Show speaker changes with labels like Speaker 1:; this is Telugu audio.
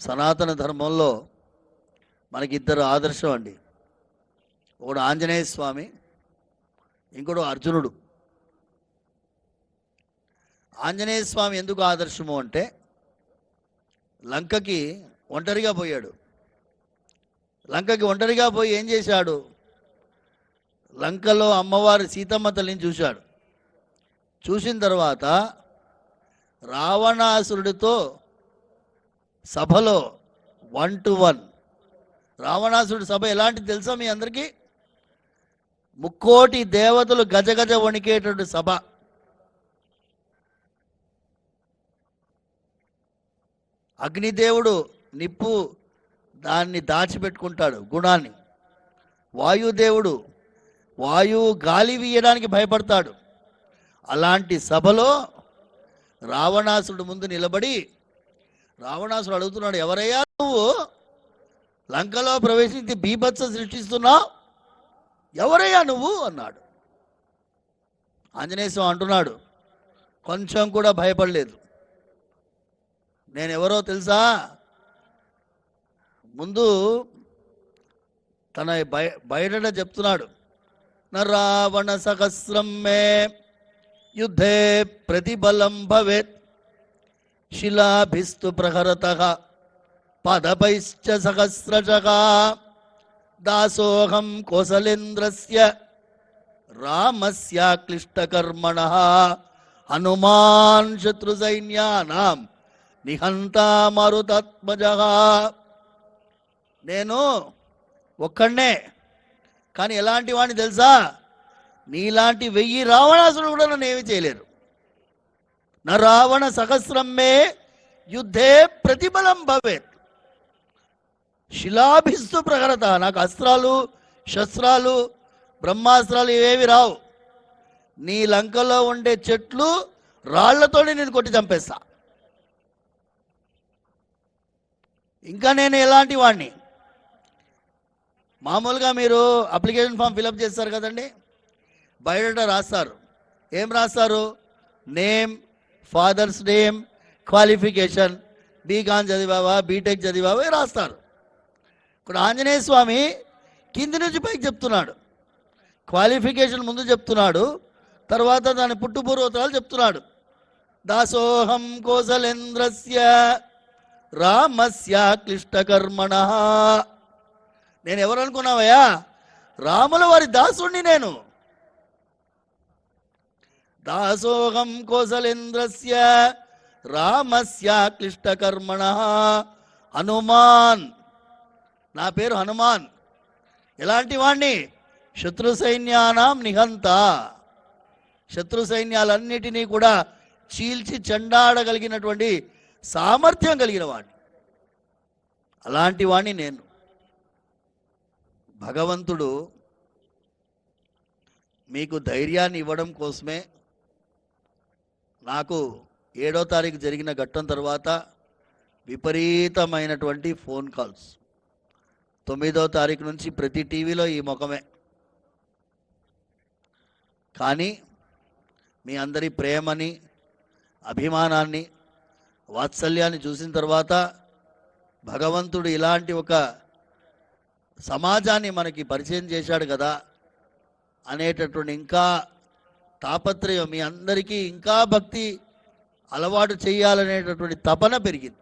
Speaker 1: సనాతన ధర్మంలో మనకి ఇద్దరు ఆదర్శం అండి. ఒకడు ఆంజనేయ స్వామి ఇంకోడు అర్జునుడు. ఆంజనేయ స్వామి ఎందుకు ఆదర్శము అంటే లంకకి ఒంటరిగా పోయాడు. లంకకి ఒంటరిగా పోయి ఏం చేశాడు? లంకలో అమ్మవారి సీతమ్మ తల్లిని చూశాడు. చూసిన తర్వాత రావణాసురుడితో సభలో వన్ టు వన్ రావణాసురుడి సభ ఎలాంటిది తెలుసా మీ అందరికీ? ముక్కోటి దేవతలు గజగజ వణికేటువంటి సభ. అగ్నిదేవుడు నిప్పు దాన్ని దాచిపెట్టుకుంటాడు గుణాన్ని. వాయుదేవుడు వాయువు గాలి వీయడానికి భయపడతాడు. అలాంటి సభలో రావణాసుడు ముందు నిలబడి రావణాసుడు అడుగుతున్నాడు ఎవరయ్యా నువ్వు? లంకలో ప్రవేశించి బీభత్స సృష్టిస్తున్నావు? ఎవరయ్యా నువ్వు? అన్నాడు. ఆంజనేయ అంటున్నాడు కొంచెం కూడా భయపడలేదు. నేను ఎవరో తెలుసా? ముందు తన బయ బయట చెప్తున్నాడు. న రావణ సహస్రం మే యుద్ధే ప్రతిబలం భవేత్ శిలాభిస్తు ప్రహరత పదపైశ్చ సహస్రశः దాసోహం కోసలేంద్రస్య రామస్క్లిష్టకర్మణ హనుమాన్ శత్రుసైన్యానాం నిహంతా మరుతత్మజ నేను ఒక్కడనే. కానీ ఎలాంటి వాడిని తెలుసా? నీలాంటి వెయ్యి రావణాసుడు కూడా నన్ను ఏమి చేయలేరు. నా రావణ సహస్రమే యుద్ధే ప్రతిఫలం భవేత్. శిలాభిస్తు ప్రగరత నాకు అస్త్రాలు శస్త్రాలు బ్రహ్మాస్త్రాలు ఇవేవి రావు. నీ లంకలో ఉండే చెట్లు రాళ్ళతోనే నేను కొట్టి చంపేస్తా. ఇంకా నేను ఎలాంటి వాడిని మామూలుగా మీరు అప్లికేషన్ ఫామ్ ఫిలప్ చేస్తారు కదండి? బయోడేటా రాస్తారు. ఏం రాస్తారు? Name father's name qualification B Com చదివావా BTech చదివావా రాస్తారు. ఇక్కడ ఆంజనేయ స్వామి కింది నుంచి పైకి చెప్తున్నాడు. క్వాలిఫికేషన్ ముందు చెప్తున్నాడు. తర్వాత దాని పుట్టుపూర్వోత్తరాలు చెప్తున్నాడు. దాసోహం కోసలేంద్రస్య రామస్య క్లిష్టకర్మణ నేను ఎవరు అనుకున్నావయ్యా రాముల వారి దాసుణ్ణి నేను. దాసోహం కోసలేంద్రస్య రామస్య క్లిష్టకర్మణ. హనుమాన్. నా పేరు హనుమాన్. ఎలాంటి వాణ్ణి? శత్రు సైన్యానాం నిహంత. శత్రు సైన్యాలన్నిటినీ కూడా చీల్చి చెండాడగలిగినటువంటి సామర్థ్యం కలిగిన వాణ్ణి. అలాంటి వాణ్ణి నేను. భగవంతుడు మీకు ధైర్యాన్ని ఇవ్వడం కోసమే నాకు ఏడో తారీఖు జరిగిన ఘట్టం తర్వాత విపరీతమైనటువంటి ఫోన్ కాల్స్. తొమ్మిదో తారీఖు నుంచి ప్రతి టీవీలో ఈ ముఖమే. కానీ మీ అందరి ప్రేమని అభిమానాన్ని వాత్సల్యాన్ని చూసిన తర్వాత భగవంతుడు ఇలాంటి ఒక సమాజాన్ని మనకి పరిచయం చేశాడు కదా అనేటటువంటి ఇంకా తాపత్రయం మీ అందరికీ ఇంకా భక్తి అలవాటు చేయాలనేటటువంటి తపన పెరిగింది.